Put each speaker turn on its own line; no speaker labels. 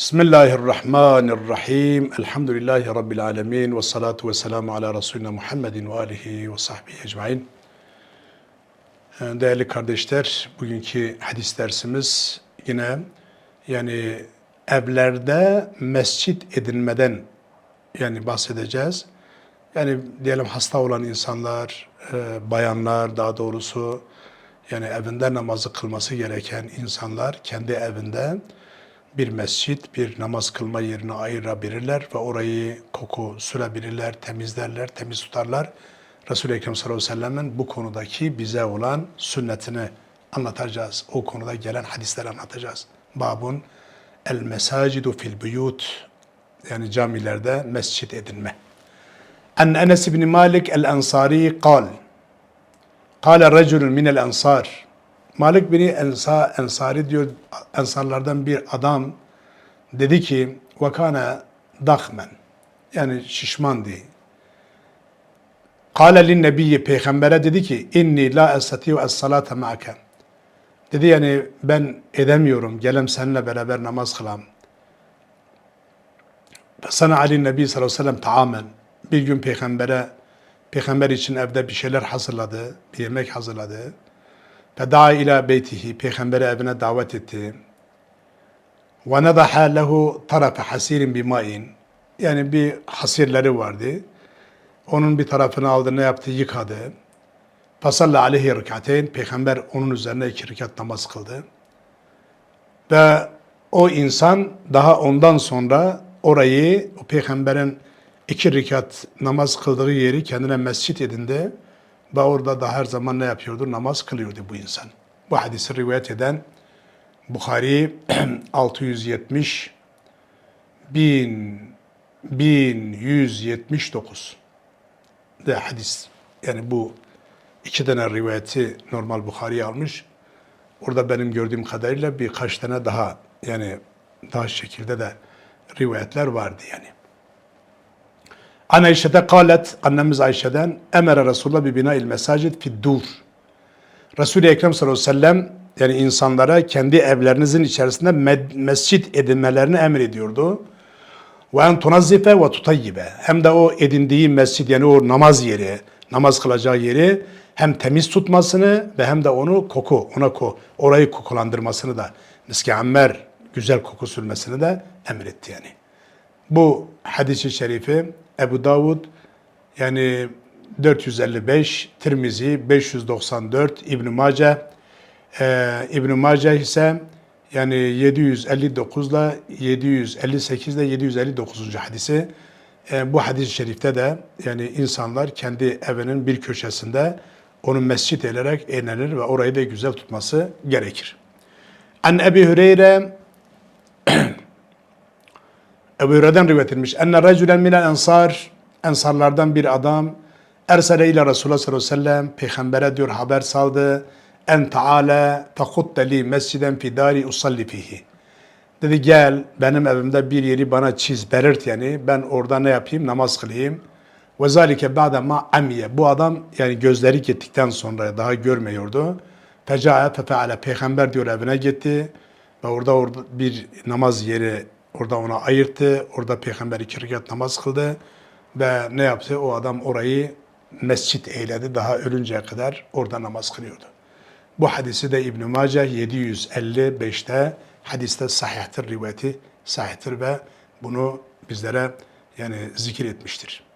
Bismillahirrahmanirrahim. Elhamdülillahi Rabbil alemin. Ve salatu ve selamu ala Resulina Muhammedin ve alihi ve sahbihi ecmain. Ee, Değerli kardeşler, bugünkü hadis dersimiz yine yani evlerde mescit edinmeden yani bahsedeceğiz. Yani diyelim hasta olan insanlar, e, bayanlar daha doğrusu yani evinde namazı kılması gereken insanlar kendi evinde bir mescit, bir namaz kılma yerini ayırabilirler ve orayı koku sürebilirler, temizlerler, temiz tutarlar. Resul-i Ekrem sallallahu aleyhi ve sellem'in bu konudaki bize olan sünnetini anlatacağız. O konuda gelen hadisleri anlatacağız. Babun el mesacidu fil buyut yani camilerde mescit edinme. An Enes bin Malik el-Ensari kal. Kale reculun minel ensar. Malik bin Ensa, Ensari diyor ensarlardan bir adam dedi ki vakana dahmen yani şişman diye. Lin nebiyyi peygambere dedi ki la estati'u es salate ma'ake. Dedi yani ben edemiyorum gelem seninle beraber namaz kılam. Sana Ali Nebi sallallahu aleyhi ve sellem taamen. Bir gün peygambere peygamber için evde bir şeyler hazırladı, bir yemek hazırladı. Feda ila beytihi peygamberi evine davet etti. Ve nadaha lehu tarafe hasirin bima'in. Yani bir hasirleri vardı. Onun bir tarafını aldı ne yaptı yıkadı. Fasalla aleyhi rekateyn. Peygamber onun üzerine iki rekat namaz kıldı. Ve o insan daha ondan sonra orayı o peygamberin iki rekat namaz kıldığı yeri kendine mescit edindi. Ve orada da her zaman ne yapıyordu? Namaz kılıyordu bu insan. Bu hadisi rivayet eden Bukhari 670 bin 1179 de hadis. Yani bu iki tane rivayeti normal Bukhari almış. Orada benim gördüğüm kadarıyla birkaç tane daha yani daha şekilde de rivayetler vardı yani. An Ayşe'de kalet, annemiz Ayşe'den emere Resulullah bi bina'il mesacid fid dur. Resul-i Ekrem sallallahu aleyhi ve sellem yani insanlara kendi evlerinizin içerisinde mescit edinmelerini emrediyordu. Ve en tunazzife ve tutayyibe. Hem de o edindiği mescid yani o namaz yeri, namaz kılacağı yeri hem temiz tutmasını ve hem de onu koku, ona ko, orayı kokulandırmasını da miski ammer güzel koku sürmesini de emretti yani. Bu hadisi şerifi Ebu Davud yani 455, Tirmizi 594, İbn Mace ee, İbn Mace ise yani 759 ile 758 ile 759. hadisi. Ee, bu hadis-i şerifte de yani insanlar kendi evinin bir köşesinde onu mescit ederek eğlenir ve orayı da güzel tutması gerekir. An Ebi Hüreyre Ebu Hüreyre'den rivayet edilmiş. Enne racülen minel ensar ensarlardan bir adam ersele ile Resulullah sallallahu aleyhi ve sellem peygambere diyor haber saldı. En taale takutte li mesciden fi dari usalli fihi. Dedi gel benim evimde bir yeri bana çiz belirt yani ben orada ne yapayım namaz kılayım. Ve zalike ba'de ma amiye. Bu adam yani gözleri gittikten sonra daha görmüyordu. Fecae fefeale peygamber diyor evine gitti ve orada orada bir namaz yeri orada ona ayırttı. Orada peygamber iki rekat namaz kıldı ve ne yaptı? O adam orayı mescit eyledi. Daha ölünceye kadar orada namaz kılıyordu. Bu hadisi de İbn Mace 755'te hadiste sahihtir rivayeti sahihtir ve bunu bizlere yani zikir etmiştir.